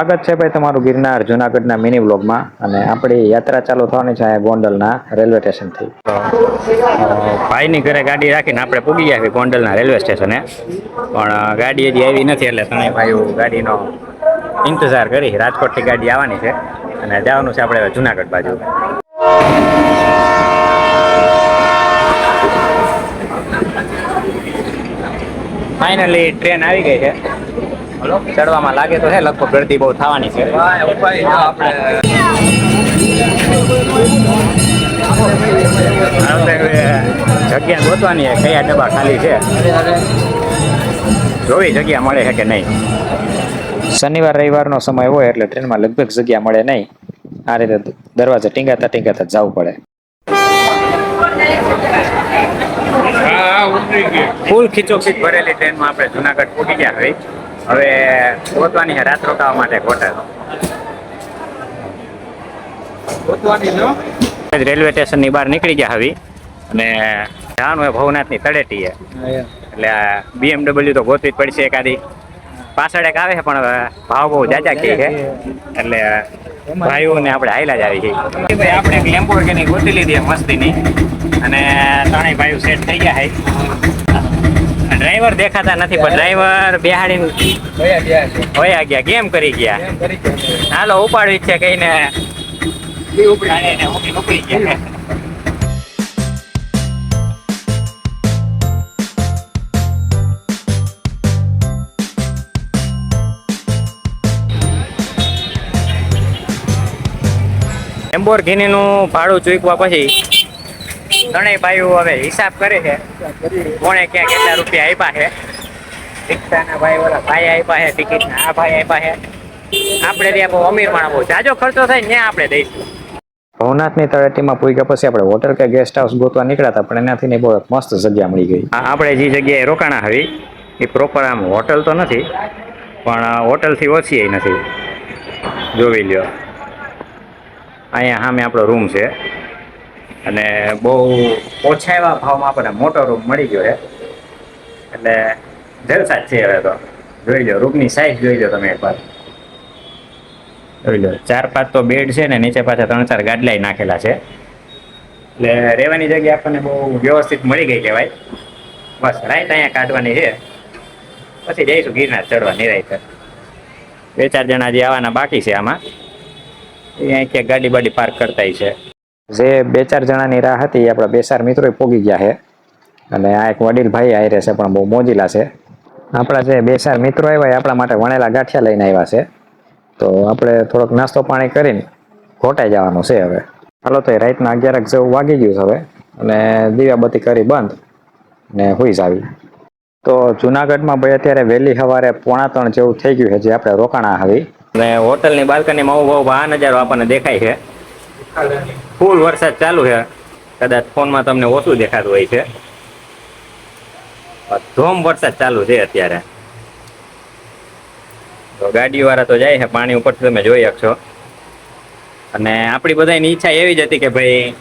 સ્વાગત છે ભાઈ તમારું ગિરનાર જુનાગઢના મિની બ્લોગમાં અને આપણી યાત્રા ચાલુ થવાની છે ગોંડલના રેલવે સ્ટેશનથી. ભાઈની ઘરે ગાડી રાખીને આપણે પૂગી ગયા છીએ ગોંડલના રેલવે સ્ટેશને. પણ ગાડી હજી આવી નથી એટલે ત્રણેય ભાઈઓ ગાડીનો ઇંતજાર કરી રાજકોટથી ગાડી આવવાની છે. અને જવાનું છે આપણે જુનાગઢ બાજુ. ફાઇનલી ટ્રેન આવી ગઈ છે. ચડવામાં લાગે તો હે લગભગ ગળતી બહુ થવાની છે. જગ્યા ગોતવાની છે કયા ડબ્બા ખાલી છે? જોવી જગ્યા મળે છે કે નહીં? શનિવાર રવિવારનો સમય હોય એટલે ટ્રેનમાં લગભગ જગ્યા મળે નહીં. આ રીતે દરવાજા ટીંગાતા ટીંગાતા જવું પડે. ફૂલ ખીચોખીચ ભરેલી ટ્રેનમાં આપણે જુનાગઢ પહોંચી ગયા હવે હવે ગોતવાની છે રાત રોકાવા માટે હોટલ રેલવે સ્ટેશનની બહાર નીકળી ગયા હવે અને જવાનું ભવનાથ ભવનાથની તળેટી એટલે બીએમડબલ્યુ તો ગોતવી જ પડશે એકાદી. પાછળ એક આવે છે પણ ભાવ બહુ જાજા કે છે. એટલે ભાઈઓને આપણે હાઈલા જ આવી છે. ભાઈ આપણે એક લેમ્બોર્ગિની ગોતી લીધી મસ્તી મસ્તીની. અને ત્રણેય ભાઈઓ સેટ થઈ ગયા છે. ડ્રાઈવર દેખાતા નથી પણ ડ્રાઈવર બેહાડીને હોયા ગયા કેમ કરી ગયા. હાલો ઉપાડવી છે કહીને ઉપડી ઉપડી ગયા. લેમ્બોર્ગિનીનું ભાડું ચૂકવા પછી ત્રણેય ભાઈઓ હવે હિસાબ કરે છે. કોણે ક્યાં કેટલા રૂપિયા આપ્યા છે. રિક્ષાના ભાઈ ઓલા ભાઈ આપ્યા છે ટિકિટના આ ભાઈ આપ્યા છે. આપણે ત્યાં બહુ અમીર માણસ બહુ. જાજો ખર્ચો થાય ને ત્યાં આપણે દઈશું. ભવનાથની તળેટીમાં પૂગ્યા પછી આપણે હોટલ કે ગેસ્ટ હાઉસ ગોતવા નીકળ્યા હતા પણ એનાથી બહુ મસ્ત જગ્યા મળી ગઈ. આપણે જે જગ્યાએ રોકાણા હવે એ પ્રોપર આમ હોટલ તો નથી પણ હોટલથી ઓછી નથી. જોવી લ્યો. અહીંયા સામે આપણો રૂમ છે. અને બહુ ઓછા એવા ભાવમાં આપણને મોટો રૂમ મળી ગયો છે. એટલે જલસા છે હવે તો. જોઈ લો, રૂમની સાઈઝ જોઈ લો તમે એકવાર. જોઈ લો, ચાર પાંચ તો બેડ છે ને, નીચે પાછા ત્રણ ચાર ગાડલાઈ નાખેલા છે. એટલે રહેવાની જગ્યા આપણને બહુ વ્યવસ્થિત મળી ગઈ કહેવાય. બસ, રાઈટ અહીંયા કાઢવાની છે. પછી જઈશું ગિરનાર ચડવા નિરાય બે ચાર જણા જે આવવાના બાકી છે આમાં. અહીંયા ક્યાંક ગાડી બાડી પાર્ક કરતા છે. જે બે ચાર જણાની રાહ હતી, એ આપણા બે ચાર મિત્રો પોગી ગયા છે. અને આ એક વડીલ ભાઈ આયરે છે, પણ બહુ મોજીલા છે. આપણા જે બે ચાર મિત્રો આવ્યા એ આપણા માટે વણેલા ગાંઠિયા લઈને આવ્યા છે. તો આપણે થોડોક નાસ્તો પાણી કરીને ઘોટાઈ જવાનું છે હવે. હાલો તો એ રાતના અગિયારક જેવું વાગી ગયું છે હવે. અને દીવાબત્તી કરી બંધ ને હોઈ જ આવી. તો જુનાગઢમાં ભાઈ અત્યારે વહેલી સવારે પોણા ત્રણ જેવું થઈ ગયું છે, જે આપણે રોકાણા આવી. અને હોટલની બાલ્કનીમાં બહુ બહુ આ નજારો આપણને દેખાય છે. ફૂલ વરસાદ ચાલુ છે. કદાચ ફોનમાં તમને ઓછું દેખાતું હોય છે. ધોમ વરસાદ ચાલુ છે અત્યારે. તો ગાડી વાળા તો જાય છે પાણી ઉપરથી તમે જોઈ શકશો. અને આપણી બધાની ઈચ્છા એવી જ હતી કે ભાઈ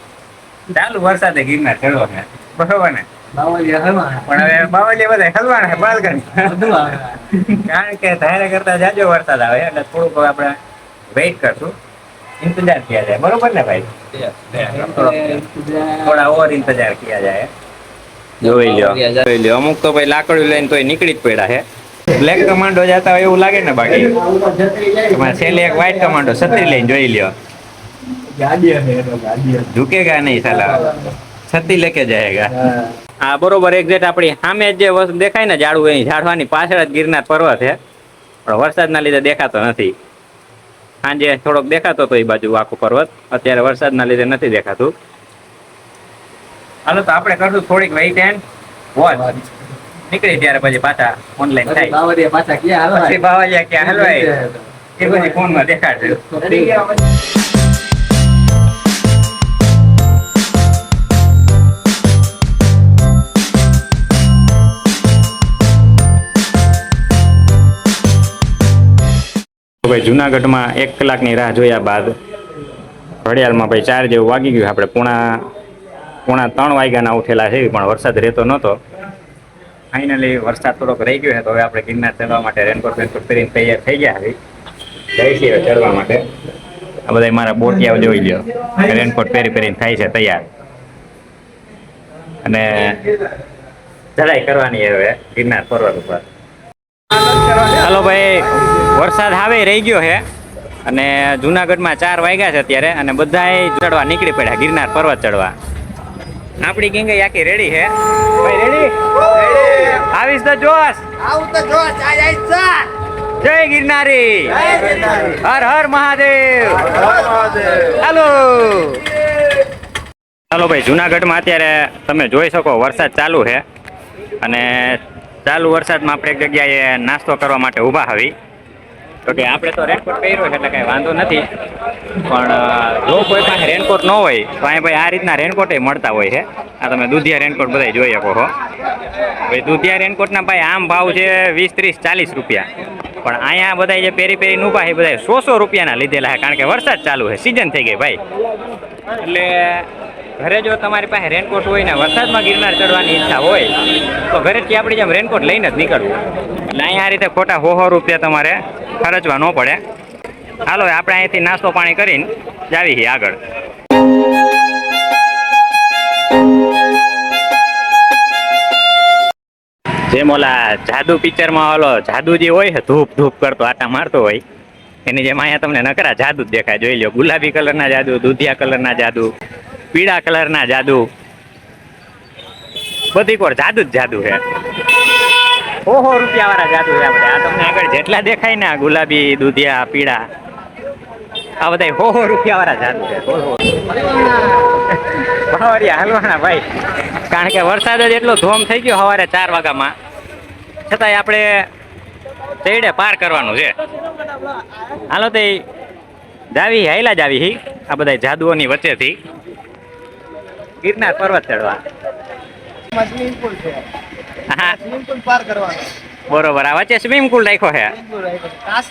ચાલુ વરસાદે ગિરનાર ચડો છે. બરોબર ને? પણ હવે બાવલિયા બધા હલવાના છે કારણ કે ધારે કરતા જાજો વરસાદ આવે એટલે થોડુંક આપણે વેઇટ કરશું. ઇંતજાર किया जाए बरोबर ना भाई થોડા ઓવર ઇંતજાર કિયા જાય. જોઈ લ્યો. જોઈ લ્યો. અમુક તો ભાઈ લાકડું લઈને તોય નીકળી જ પડ્યા હે. બ્લેક કમાન્ડો જતા હોય એવું લાગે ને બાકી? તમારે છેલ્લે એક વ્હાઈટ કમાન્ડો છત્રી લઈને જોઈ લ્યો. ઝુકેગા નહીં સાલા. છત્રી લેકે જાયગા. હા. બરોબર એક્ઝેક્ટ આપણી સામે જ જે વસ્તુ દેખાય ને ઝાડવું એની ઝાડવાની પાછળ જ ગિરનાર પર્વત છે પણ વરસાદના લીધે દેખાતો નથી. સાંજે થોડોક દેખાતો હતો એ બાજુ આખો પર્વત. અત્યારે વરસાદના લીધે નથી દેખાતું. હાલો તો આપણે કરશું થોડીક વેઇટ એન્ડ વોચ નીકળી ત્યારે પછી પાછા ઓનલાઈન થાય. પછી બાવળિયા ક્યાં હલવાય? એ પછી ફોનમાં દેખાડશે ભાઈ જુનાગઢમાં એક કલાકની રાહ જોયા બાદ ઘડિયાળમાં ભાઈ ચાર જેવું વાગી ગયું. આપણે પૂણા પૂણા ત્રણ વાગ્યાના ઉઠેલા છે પણ વરસાદ રહેતો નહોતો. ફાઇનલી વરસાદ થોડોક રહી ગયો છે, તો હવે આપણે ગિરનાર ચડવા માટે રેનકોટ વેનકોટ પહેરીને તૈયાર થઈ ગયા હવે જઈ છીએ ચડવા માટે. આ બધા મારા બોટિયાઓ જોઈ લો રેનકોટ પહેરી પહેરીને થાય છે તૈયાર. અને ચડાઈ કરવાની હવે ગિરનાર પર્વત ઉપર. હાલો ભાઈ. વરસાદ આવે રહી ગયો છે. અને જુનાગઢમાં ચાર વાગ્યા છે અત્યારે અને બધાએ ચડવા નીકળી પડ્યા ગિરનાર પર્વત ચડવા. આપણી ગેંગે આખી રેડી છે. ભાઈ રેડી? આવીશ તો જોશ. આવું તો જોશ જાય સર જય ગિરનારી. હર હર મહાદેવ. હાલો. ચાલો ભાઈ જુનાગઢમાં અત્યારે તમે જોઈ શકો વરસાદ ચાલુ છે. અને ચાલુ વરસાદમાં આપણે એક જગ્યાએ નાસ્તો કરવા માટે ઊભા આવી. કે આપણે તો રેનકોટ પહેર્યો છે એટલે કાંઈ વાંધો નથી. પણ જો કોઈ પાસે રેનકોટ ન હોય, તો અહીં ભાઈ આ રીતના રેનકોટ મળતા હોય છે. આ તમે દૂધિયા રેનકોટ બધા જોઈ શકો છો ભાઈ દૂધિયા રેનકોટના ભાઈ આમ ભાવ છે વીસ, ત્રીસ, ચાલીસ રૂપિયા. પણ અહીંયા બધા જે પેરી પેરી નું છે બધા સો સો રૂપિયાના લીધેલા છે, કારણ કે વરસાદ ચાલુ છે સિઝન થઈ ગઈ ભાઈ. એટલે ઘરે જો તમારી પાસે રેનકોટ હોય ને, વરસાદમાં ગિરનાર ચડવાની ઈચ્છા હોય, તો ઘરેથી આપણી જેમ રેનકોટ લઈને જ નીકળવું. એટલે અહીંયા આ રીતે ખોટા હો રૂપિયા તમારે ખર્ચવા ન પડે. હાલો આપણે અહીંથી નાસ્તો પાણી કરીને જાવી છીએ આગળ. જેમ ઓલા જાદુ પિક્ચરમાં ઓલો જાદુ જે હોય ધૂપ ધૂપ કરતો, આટા મારતો હોય, એની જેમ અહીંયા તમને નકરા જાદુ જ દેખાય. જોઈ લો ગુલાબી કલરના જાદુ, દૂધિયા કલરના જાદુ, પીળા કલરના જાદુ. બધી કોર જાદુ જ જાદુ છે. ઓહો રૂપિયા વાળા જાદુ છે બધા. આ તમને આગળ જેટલા દેખાય ને ગુલાબી, દૂધિયા, પીળા, આ બધા હો હો રૂપિયા વાળા જાદુ છે. ઓહો. બાવરિયા હલવાના ભાઈ. કારણ કે વરસાદ જ એટલો ધોમ થઈ ગયો સવારે ચાર વાગ્યામાં. છતાંય આપણે તેડે પાર કરવાનું છે. હાલો તે જાવી હાઈલા જ આવી હી. આ બધા જાદુઓની વચ્ચેથી. ગિરનાર પર્વત ચડવા. હા. સ્વિમિંગ પુલ પાર કરવાનો. બરોબર આ વચ્ચે સ્વિમિંગ પુલ રાખ્યો છે.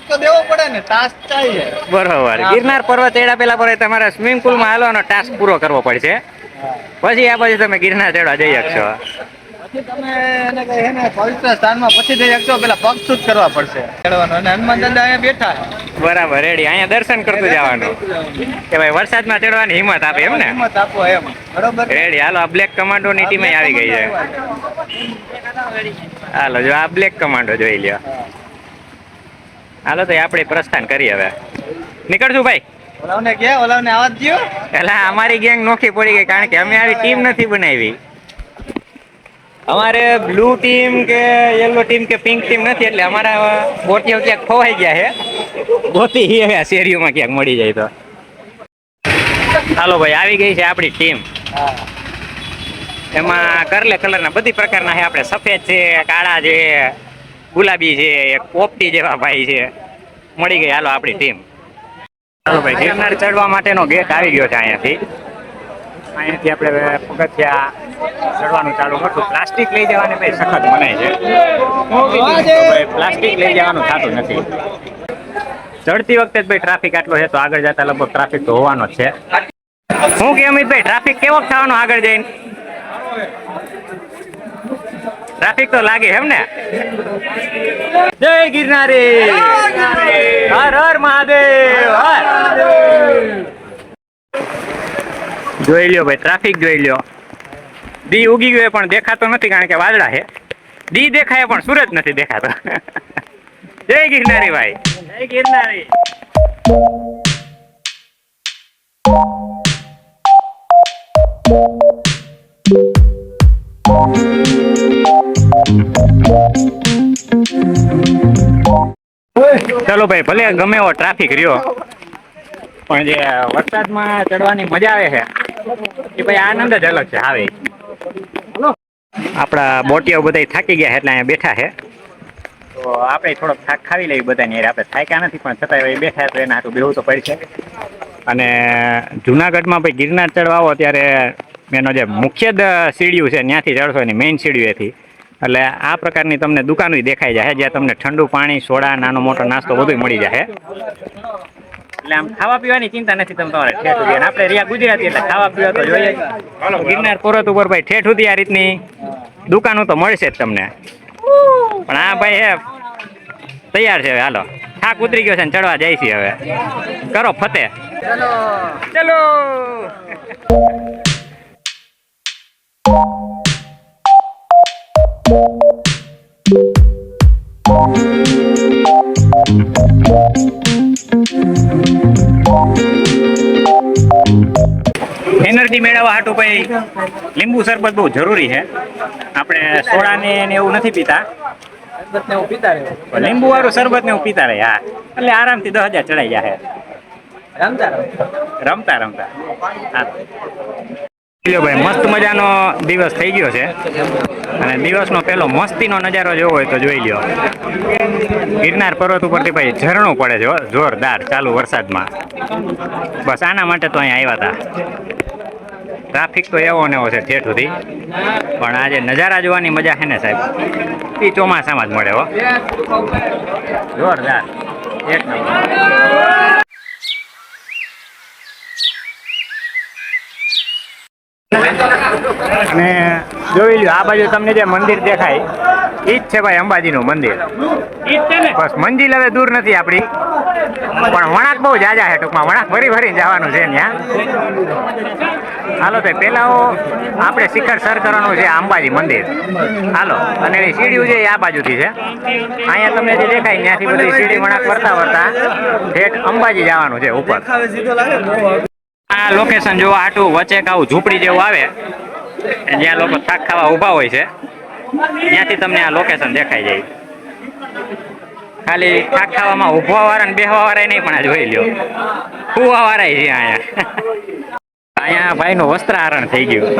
તો દેવો પડે ને ટાસ્ક ચાહીએ બરોબર. ગિરનાર પર્વત ચડ્યા પેલા પર તમારે સ્વિમિંગ પુલમાં હાલવાનો ટાસ્ક પૂરો કરવો પડશે. પછી આ પછી તમે ગિરનાર ચડવા જઈ શકશો. પછી તમે એને કઈ ને પવિત્ર સ્થાનમાં પછી જઈ શકશો. પેલા પગ શુદ્ધ કરવા પડશે. ચડવાનું. અને હનુમાન દાદા અહીંયા બેઠા બરાબર રેડી અહીંયા દર્શન કરતું જવાનું. કે ભાઈ વરસાદમાં ચડવાની હિંમત આપે એમ ને? હિંમત આપો એમ. બરોબર? રેડી હાલો આ બ્લેક કમાન્ડોની ટીમે આવી ગઈ છે. હાલો જો આ બ્લેક કમાન્ડો જોઈ લ્યો. હાલો તો આપણે પ્રસ્થાન કરીએ હવે. નીકળશું ભાઈ. ઓલાવને કે ઓલાવને આવા દ્યો. એટલે અમારી ગેંગ નોખી પડી ગઈ કારણ કે અમે આવી ટીમ નથી બનાવી. અમારે બ્લુ ટીમ કે યલો ટીમ કે પિંક ટીમ નથી એટલે અમારા બોટીઓ ક્યાંક ખોવાઈ ગયા છે. હી હવે શેરીઓમાં ક્યાંક મળી જાય તો. હાલો ભાઈ આવી ગઈ છે આપણી ટીમ હા. એમાં કરલે કલરના બધી પ્રકારના છે. આપણે સફેદ છે, કાળા છે, ગુલાબી છે, એક પોપટી જેવા ભાઈ છે. મળી ગઈ હાલો આપણી ટીમ ચાલો ભાઈ, ગિરનાર ચડવા માટેનો ગેટ આવી ગયો છે અહીંયાથી. અહીંયાથી આપણે પગથિયા ચડવાનું ચાલુ કરશું પ્લાસ્ટિક લઈ જવાને ભાઈ સખત મનાય છે. ભાઈ, પ્લાસ્ટિક લઈ જવાનું થતું નથી. ચડતી વખતે ભાઈ ટ્રાફિક આટલો છે, તો આગળ જતા લગભગ ટ્રાફિક તો હોવાનો છે. હું કે, અમિતભાઈ ટ્રાફિક કેવો થવાનો આગળ જઈને? ટ્રાફિક તો લાગે એમ ને? જય ગિરનારી! હર હર મહાદેવ, હર જોઈ લ્યો ભાઈ, ટ્રાફિક જોઈ લ્યો. દી ઉગી ગયો પણ દેખાતો નથી કારણ કે વાદળા છે. દી દેખાય પણ સૂરજ નથી દેખાતો. જય ગિરનારી ભાઈ. જય ગિરનારી. ચલો ભાઈ ભલે ગમે એવો ટ્રાફિક રહ્યો. પણ જે વરસાદમાં ચડવાની મજા આવે છે એ ભાઈ આનંદ જ અલગ છે આવે. આપણા બોટીઓ બધા થાકી ગયા છે એટલે અહીંયા બેઠા છે. તો આપણે થોડોક થાક ખાવી લઈએ બધાની યાર આપણે થાક્યા નથી પણ છતાં બેઠા તો એના બેહવું તો પડશે. અને જુનાગઢમાં ભાઈ ગિરનાર ચડવા આવો ત્યારે એનો જે મુખ્ય સીડીયું છે ત્યાંથી ચડશો એની મેઇન સીડીએથી એટલે આ પ્રકારની તમને દુકાનો દેખાઈ જાય જ્યાં તમને ઠંડુ પાણી સોડા નાનો મોટો નાસ્તો બધું મળી જાય એટલે આમ ખાવા પીવાની ચિંતા નથી તમે તમારે ઠેઠ સુધી. આપણે રહ્યા ગુજરાતી એટલે ખાવા પીવા તો જોઈએ. ગિરનાર પર્વત ઉપર ભાઈ ઠેઠ સુધી આ રીતની દુકાનો તો મળશે જ તમને. પણ આ ભાઈ હે તૈયાર છે હવે હાલો. થાક ઉતરી ગયો છે ને ચડવા જાય છે હવે. કરો ફતેહ. ચલો. ચલો. એનર્જી મેળવવા હાટુ ભાઈ લીંબુ શરબત બહુ જરૂરી છે. આપણે સોડા ને એવું નથી પીતા. લીંબુ વાળું શરબત ને એવું પીતા રહે હા. એટલે આરામથી દસ હજાર ચડાઈ જાય રમતા રમતા રમતા. હા. ભાઈ, મસ્ત મજાનો દિવસ થઈ ગયો છે. અને દિવસનો પેલો મસ્તીનો નજારો જોવો હોય તો જોઈ લ્યો. ગિરનાર પર્વત ઉપરથી ભાઈ ઝરણું પડે છે જોરદાર ચાલુ વરસાદમાં. બસ આના માટે તો અહીંયા આવ્યા હતા. ટ્રાફિક તો એવો ને એવો છે ઠેઠ સુધી. પણ આજે નજારા જોવાની મજા છે ને સાહેબ? એ ચોમાસામાં જ મળે હો. જોરદાર. એક નંબર. અને જોઈ લ્યો આ બાજુ તમને જે મંદિર દેખાય એ જ છે ભાઈ અંબાજીનું મંદિર. બસ મંજિલ હવે દૂર નથી આપણી. પણ વણાક બહુ જાજા છે ટૂંકમાં. વણાક ભરી ભરીને જવાનું છે ત્યાં. હાલો તો પહેલાં આપણે શિખર સર કરવાનું છે અંબાજી મંદિર. હાલો અને એની સીડીઓ છે એ આ બાજુથી છે. અહીંયા તમને જે દેખાય ત્યાંથી બધી સીડી વણાક ફરતા ફરતા ઠેઠ અંબાજી જવાનું છે ઉપર. આ લોકેશન જોવા આટું વચ્ચે આવું ઝૂંપડી જેવું આવે, જ્યાં લોકો થાક ખાવા ઊભા હોય છે, ત્યાંથી તમને આ લોકેશન દેખાઈ જાય. ખાલી થાક ખાવામાં ઊભવા વાળા ને બેહવા વાળા નહીં, પણ આ જોઈ લ્યો. ફૂવા વાળા છે અહીંયા. અહીંયા ભાઈનું વસ્ત્રાહરણ થઈ ગયું.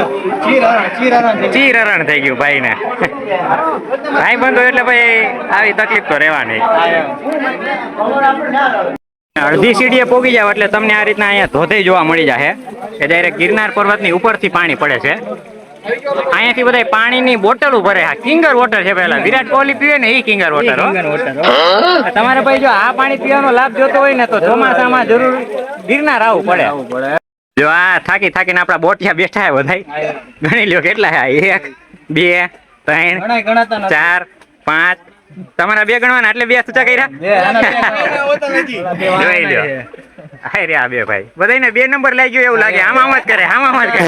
ચીર હરણ થઈ ગયું ભાઈને. ભાઈ બંધો એટલે ભાઈ આવી તકલીફ તો રહેવાની. અડધી સીડીએ પોગી જાવ એટલે તમને આ રીતના અહીંયા ધોધે જોવા મળી જશે કે ડાયરેક્ટ ગિરનાર પર્વતની ઉપરથી પાણી પડે છે. અહીંયાથી બધા પાણીની બોટલો ભરે હા કિંગર વોટર છે પહેલા. વિરાટ કોહલી પીવે ને એ કિંગર વોટર તમારે ભાઈ જો આ પાણી પીવાનો લાભ જોતો હોય ને તો ચોમાસામાં જરૂર ગિરનાર આવવું પડે. જો આ થાકી થાકીને આપણા બોટિયા બેઠા હે બધા ગણી લ્યો કેટલા હે? એક બે ત્રણ ચાર પાંચ તમારા બે ગણવાના એટલે બે સૂચા કર્યા? બે આના બે. હોતા નથી. જોઈ લ્યો. હાય રે આ બે ભાઈ. બધાને બે નંબર લાગી ગયો એવું લાગે. આમ આમ જ કરે આમ આમ જ કરે.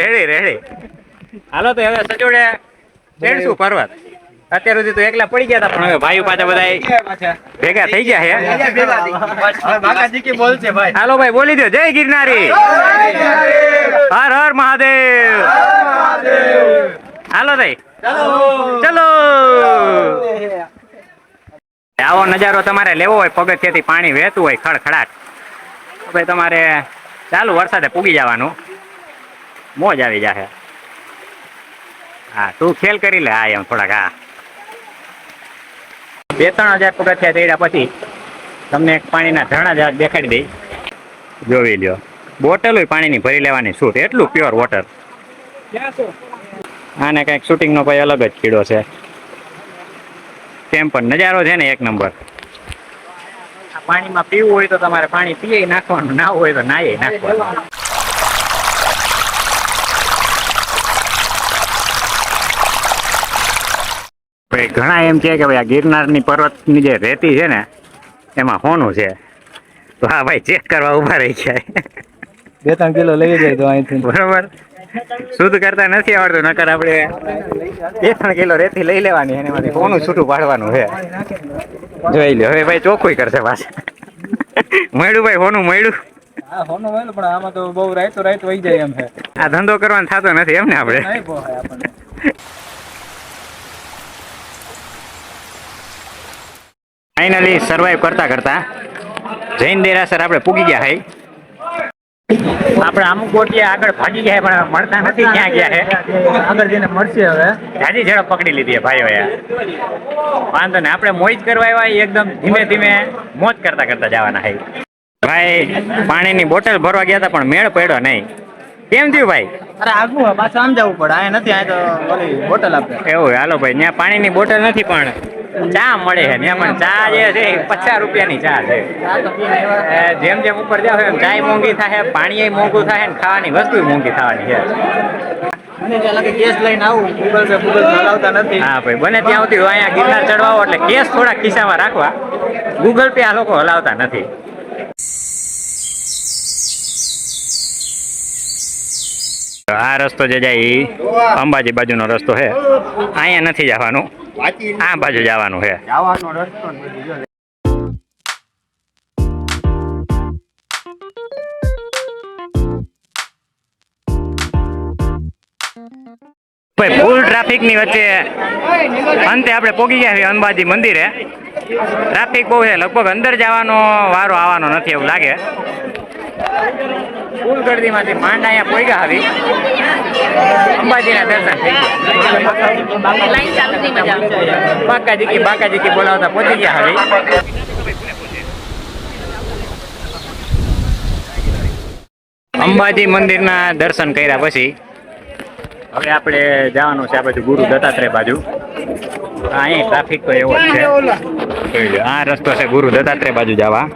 Ready ready. હાલો તો હવે સજોડે ચડશું પર્વત અત્યાર સુધી તો એકલા પડી ગયા હતા પણ હવે ભાઈઓ પાછા બધા ભેગા થઈ ગયા હે. બાકાજી કી બોલ છે ભાઈ. હાલો ભાઈ બોલી દો જય ગિરનારી. હર હર મહાદેવ. હાલો ભાઈ. ચલો. આવો નજારો તમારે લેવો હોય પગથિયાથી પાણી વહેતું હોય ખડખડાટ. ભાઈ તમારે ચાલુ વરસાદે પૂગી જવાનું. મોજ આવી જાશે હા તું ખેલ કરી લે હા એમ થોડાક હા. બે ત્રણ હજાર પગથિયા ચડ્યા પછી તમને એક પાણીના ઝરણા જરાક દેખાડી દઈ જોવી લ્યો. બોટલ પાણીની ભરી લેવાની છૂટ. એટલું પ્યોર વોટર આને કંઈક શૂટિંગનો કોઈ અલગ જ કીડો છે. કેમ પણ નજારો છે ને એક નંબર. પાણીમાં પીવું હોય તો તમારે પાણી પીએ નાખવાનું ના હોય તો નાયે નાખવાનું. ભાઈ ઘણા એમ કહે કે ભાઈ આ ગિરનારની પર્વતની જે રેતી છે ને એમાં હોનું છે. તો હા ભાઈ ચેક કરવા ઊભા રહી જાય બે ત્રણ કિલો લઈ જાય તો અહીંથી. બરોબર? શુદ્ધ કરતા નથી આવડતું નકર આપણે બે ત્રણ કિલો રેતી લઈ લેવાની એને એમાંથી કોનું છૂટું પાડવાનું છે. જોઈ લે હવે ભાઈ ચોખ્ખું કરશે પાછા. મળ્યું ભાઈ હોનું મળ્યું. આ ધંધો કરવાનો થતો નથી એમ ને આપણે? ફાઇનલી સર્વાઈવ કરતા કરતા જૈન દેરાસર આપણે પૂગી ગયા હઈ આપણે અમુક ગોટિયા આગળ ભાગી ગયા પણ મળતા નથી ક્યાં ગયા છે આગળ જઈને મળશે હવે. જાજી ઝડપ પકડી લીધી છે ભાઈઓએ. વાંધો ને આપણે મોજ કરવા આવ્યા એકદમ ધીમે ધીમે મોજ કરતા કરતા જવાના છે ભાઈ પાણીની બોટલ ભરવા ગયા હતા પણ મેળ પડ્યો નહીં. કેમ થયું ભાઈ? અરે આગું પાછું સમજાવવું પડે આ નથી આ તો બોટલ આપે. એવું હાલો ભાઈ ત્યાં પાણીની બોટલ નથી પણ ચા મળે છે. ત્યાં પણ ચા જે છે પચાસ રૂપિયાની ચા છે. જેમ જેમ ઉપર જાવ એમ ચા મોંઘી થાય પાણી મોંઘું થાય ને ખાવાની વસ્તુ મોંઘી થવાની છે. હા ભાઈ બને ત્યાં સુધી અહીંયા ગિરનાર ચડવાઓ એટલે કેસ થોડા ખિસ્સામાં રાખવા. ગૂગલ પે આ લોકો હલાવતા નથી. આ રસ્તો જે જાય અંબાજી બાજુનો રસ્તો છે. અહીંયા નથી જવાનું. આ બાજુ જવાનું છે. જવાનો રસ્તો ભાઈ ફૂલ ટ્રાફિકની વચ્ચે અંતે આપણે પોગી ગયા છીએ અંબાજી મંદિરે. ટ્રાફિક બહુ છે. લગભગ અંદર જવાનો વારો આવવાનો નથી એવું લાગે. ફૂલ ગળદીમાંથી માંડ અહીંયા પોઈગા આવી. અંબાજીના દર્શન થઈ ગયા. બાકાજીકી બોલાવતા પહોંચી ગયા હવે. અંબાજી મંદિરના દર્શન કર્યા પછી હવે આપણે જવાનું છે આ બાજુ ગુરુ દત્તાત્રેય બાજુ. અહીં ટ્રાફિક તો એવો જ છે. આ રસ્તો છે ગુરુ દત્તાત્રેય બાજુ જવા.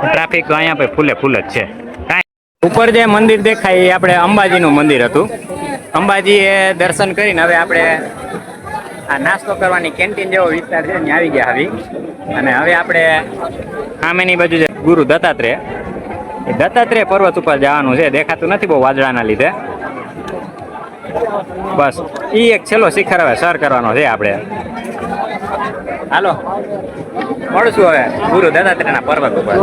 ટ્રાફિક તો અહીંયા ભાઈ ફૂલે ફૂલ જ છે. ઉપર જે મંદિર દેખાય એ આપણે અંબાજીનું મંદિર હતું. અંબાજીએ દર્શન કરીને હવે આપણે આ નાસ્તો કરવાની કેન્ટીન જેવો વિસ્તાર છે, ત્યાં આવી ગયા આવી અને હવે આપણે સામેની બાજુ જે ગુરુ દત્તાત્રેય, એ દત્તાત્રેય પર્વત ઉપર જવાનું છે. દેખાતું નથી બહુ વાદળાના લીધે. બસ એ એક છેલ્લો શિખર હવે સર કરવાનો છે આપણે. હાલો. મળશું હવે. ગુરુ દત્તાત્રેયના પર્વત ઉપર.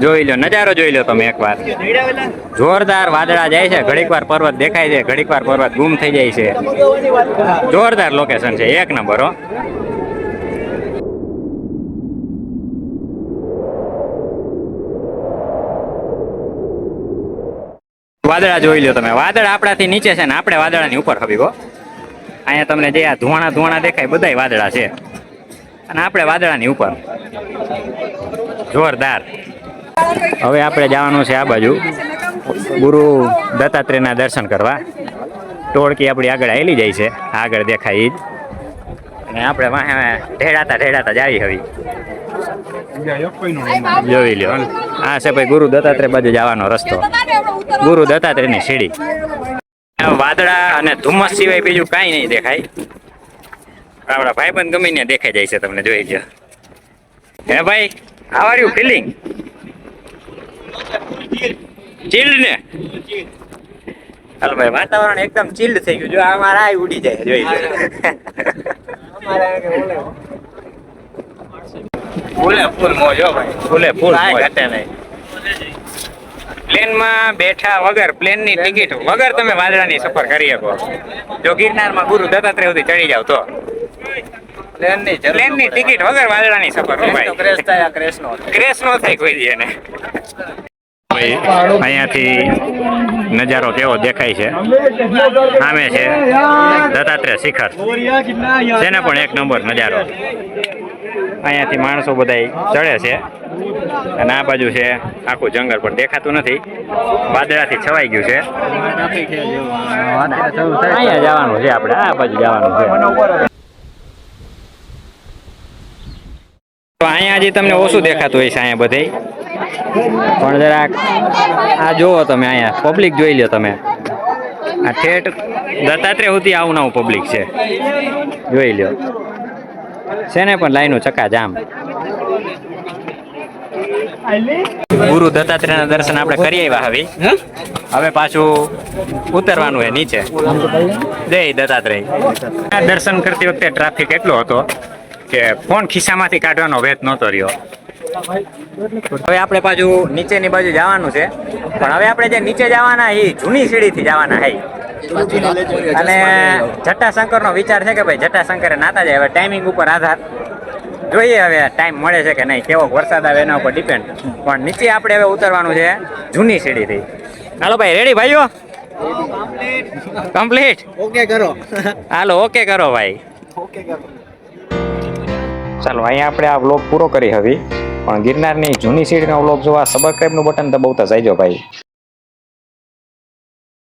જોઈ લો, નજારો જોઈ લો તમે એકવાર. જોરદાર વાદળા જાય છે. ઘડીક વાર પર્વત દેખાય છે ઘડીક વાર પર્વત ગુમ થઈ જાય છે. જોરદાર લોકેશન છે. એક નંબર હો. વાદળા જોઈ લો તમે. વાદળ આપણાથી નીચે છે ને, આપણે વાદળાની ઉપર હવી અહીંયા તમને જે આ ધુવાણા ધુવાણા દેખાય, બધાય વાદળા છે. અને આપણે વાદળાની ઉપર. જોરદાર. હવે આપણે જવાનું છે આ બાજુ. ગુરુ દત્તાત્રેયના દર્શન કરવા. ટોળકી આપણી આગળ આવેલી જાય છે. આગળ દેખાય એ જ. અને આપણે વાહે ઢેડાતા ઢેડાતા જાવી હવે. જોઈ લ્યો. હા છે ભાઈ, ગુરુ દત્તાત્રેય બાજુ જવાનો રસ્તો. ગુરુ દત્તાત્રેયની સીડી. વાદળા અને ધુમ્મસ સિવાય બીજું કાંઈ નહીં દેખાય. આપણા ભાઈબંધ ગમે ને દેખાઈ જાય છે તમને જોઈ લ્યો. હે ભાઈ how are you feeling chilled ને? હાલો ભાઈ વાતાવરણ એકદમ ચિલ્ડ થઈ ગયું. જો આ મારા ઉડી જાય જોઈ લ્યો. ફૂલે ફૂલ મોજ જો ભાઈ ફૂલે ફૂલ ઘટે નહીં. પ્લેનમાં બેઠા વગર પ્લેનની ટિકિટ વગર તમે વાદળાની સફર કરી શકો. જો ગિરનારમાં ગુરુ દત્તાત્રેય સુધી ચડી જાવ તો. પ્લેનની ટિકિટ વગર વાદળાની સફર ક્રેશ નો થાય. કોઈ દી એને. અહીંયાથી નજારો કેવો દેખાય છે? સામે છે દત્તાત્રેય શિખર. તેને પણ એક નંબર નજારો? અહીંયાથી માણસો બધા ચડે છે. અને આ બાજુ છે આખું જંગલ, પણ દેખાતું નથી. વાદળાથી છવાઈ ગયું છે. અહીંયા જવાનું છે આપણે. આ બાજુ જવાનું છે. તો અહીંયા હજી તમને ઓછું દેખાતું હોય છે અહીંયા બધે. પણ જરાક આ જોવો તમે અહીંયા પબ્લિક જોઈ લો તમે. આ ઠેઠ દત્તાત્રેય સુધી આવું પબ્લિક છે. જોઈ લ્યો છે ને પણ લાઈનો ચકા જામ. ગુરુ દત્તાત્રેયના દર્શન આપણે કરી આવ્યા હવે. હવે પાછું ઉતરવાનું હે નીચે. જય દત્તાત્રેય. દર્શન કરતી વખતે ટ્રાફિક એટલો હતો કે ફોન ખિસ્સામાંથી કાઢવાનો વેત નહોતો રહ્યો. હવે આપણે પાછું નીચેની બાજુ જવાનું છે. પણ હવે આપણે જે નીચે જવાના એ જૂની સીડીથી જવાના હે. અને જટાશંકર નો વિચાર છે કે ભાઈ જટાશંકરે નાતા જાય. હવે ટાઈમિંગ ઉપર આધાર જોઈએ હવે ટાઈમ મળે છે કે નહીં કેવો વરસાદ આવે એના ઉપર ડિપેન્ડ પણ નીચે આપણે હવે ઉતરવાનું છે જૂની સીડીથી. હાલો ભાઈ રેડી ભાઈઓ? કમ્પ્લીટ ઓકે કરો. હાલો ઓકે કરો ભાઈ. ઓકે કરો. ચાલો અહીંયા આપણે આ વ્લોગ પૂરો કરી હવે. પણ ગિરનારની જૂની સીડીનો વ્લોગ જોવા સબસ્ક્રાઈબનું બટન દબાવતા જાયજો ભાઈ.